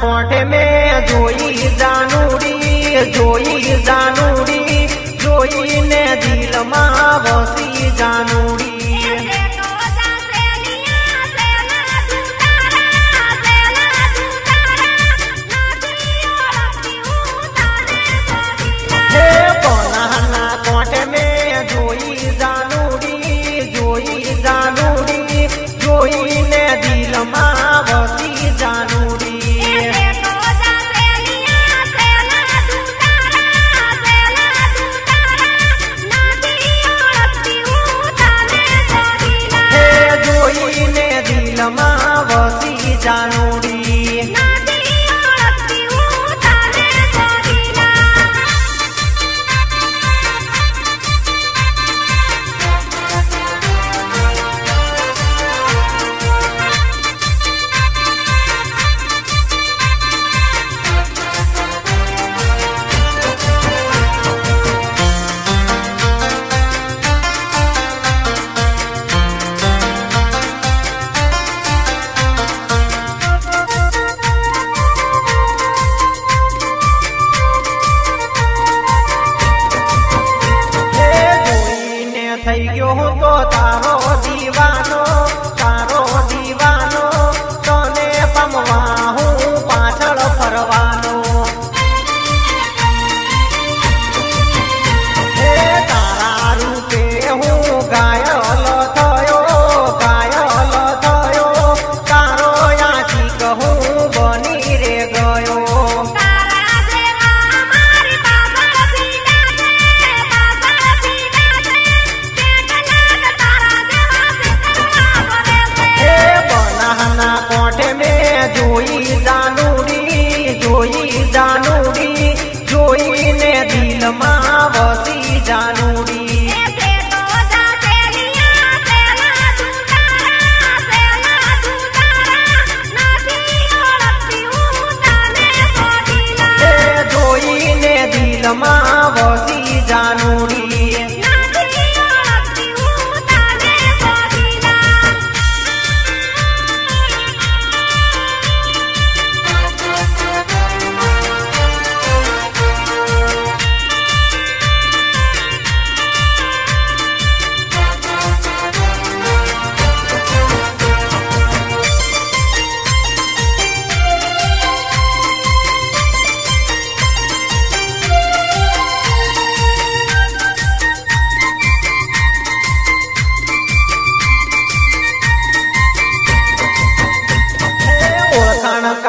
કોઠે મેં જોઈ જાનુડી જોઈ જા જાણું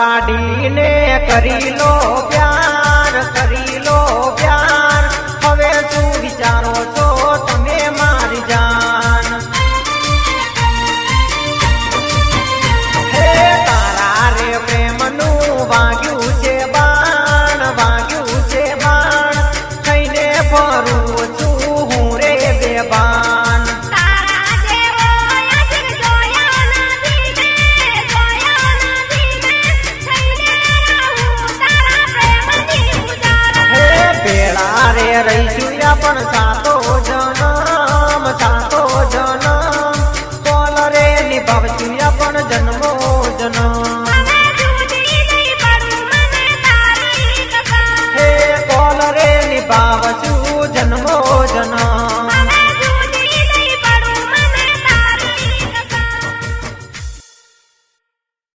કાઢીને કરી લો પ્યાર કરી તારે રહી પણ સાતો જનમ સાતો